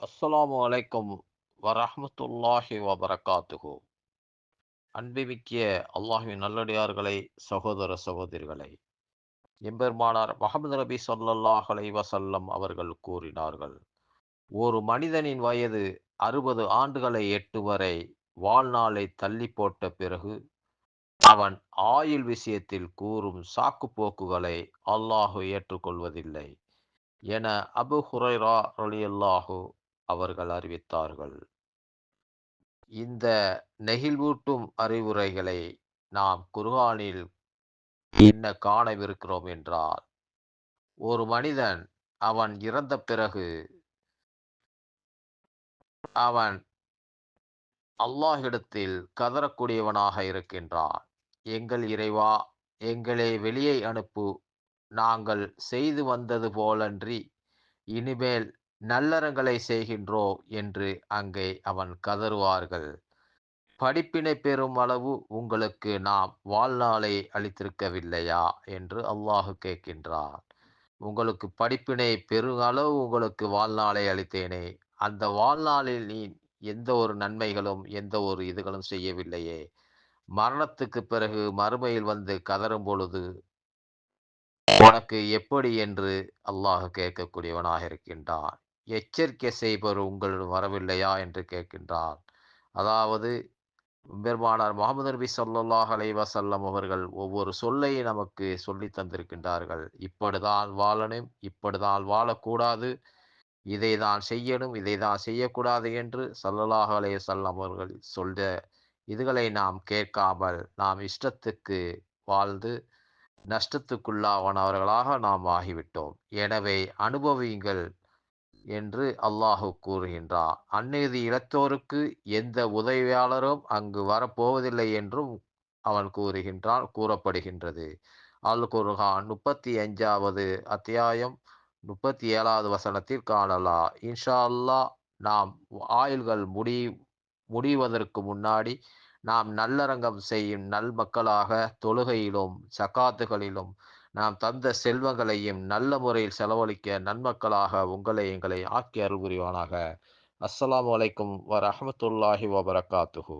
அஸ்ஸலாமு அலைக்கும் வரமத்துல்லாஹி வபரகாத்துஹு. அன்பிமிக்கிய அல்லாஹின் நல்லடியார்களை சகோதர சகோதரிகளை எம்பெருமானார் மஹமது நபி சொல்லல்லாஹ் வசல்லம் அவர்கள் கூறினார்கள் ஒரு மனிதனின் வயது அறுபது ஆண்டுகளை எட்டு வரை வாழ்நாளை தள்ளி போட்ட பிறகு அவன் ஆயுள் விஷயத்தில் கூறும் சாக்கு போக்குகளை அல்லாஹு ஏற்றுக்கொள்வதில்லை என அபு ஹுரைரா ரலியல்லாஹு அவர்கள் அறிவித்தார்கள். இந்த நெகிழ்வூட்டும் அறிவுரைகளை நாம் குர்ஆனில் என்ன காணவிருக்கிறோம் என்றால் ஒரு மனிதன் அவன் இறந்த பிறகு அவன் அல்லாஹிடத்தில் கதறக்கூடியவனாக இருக்கின்றான். எங்கள் இறைவா எங்களை வெளியே அனுப்பு நாங்கள் செய்து வந்தது போலன்றி இனிமேல் நல்லறங்களை செய்கின்றோம் என்று அங்கே அவன் கதறுவார்கள். படிப்பினை பெறும் அளவு உங்களுக்கு நாம் வாழ்நாளை அளித்திருக்கவில்லையா? என்று அல்லாஹு கேட்கின்றார் உங்களுக்கு படிப்பினை பெரும் அளவு உங்களுக்கு வாழ்நாளை அளித்தேனே? அந்த வாழ்நாளில் நீ எந்த ஒரு நன்மைகளும் எந்த ஒரு இதுகளும் செய்யவில்லையே? மரணத்துக்கு பிறகு மறுமையில் வந்து கதறும் பொழுது உனக்கு எப்படி? என்று அல்லாஹ் கேட்கக்கூடியவனாக இருக்கின்றான். எச்சரிக்கை செய்பவர் உங்களிடம் வரவில்லையா? என்று கேட்கின்றார். அதாவது பெருமானார் முகமது நபி சொல்லாஹ் அலைஹி அவர்கள் ஒவ்வொரு சொல்லை நமக்கு சொல்லி தந்திருக்கின்றார்கள். இப்படிதான் வாழணும் இப்படிதான் வாழக்கூடாது இதை தான் செய்யணும் இதை தான் செய்யக்கூடாது என்று சல்லல்லாஹ் அலைஹி அவர்கள் சொல்ல இதுகளை நாம் கேட்காமல் நாம் இஷ்டத்துக்கு வாழ்ந்து நஷ்டத்துக்குள்ளாவனவர்களாக நாம் ஆகிவிட்டோம். எனவே அனுபவியுங்கள் என்று அல்லாஹு கூறுகின்றார். அந்நீதி இழத்தோருக்கு எந்த உதவியாளரும் அங்கு வரப்போவதில்லை என்றும் அவன் கூறுகின்றான் கூறப்படுகின்றது. அல் குர்ஹான் முப்பத்தி அஞ்சாவது அத்தியாயம் முப்பத்தி ஏழாவது வசனத்தில் காணலாம். இன்ஷா அல்லா நாம் ஆயுள்கள் முடி முடிவதற்கு முன்னாடி நாம் நல்லரங்கம் செய்யும் நல் மக்களாக தொழுகையிலும் சக்காத்துகளிலும் நாம் தந்த செல்வங்களையும் நல்ல முறையில் செலவழிக்க நன்மக்களாக உங்களை எங்களை ஆக்கி அருள் புரிவானாக அஸ்லாம் அலைக்கும் வரமத்துல்லாஹி வபரகாத்துஹு.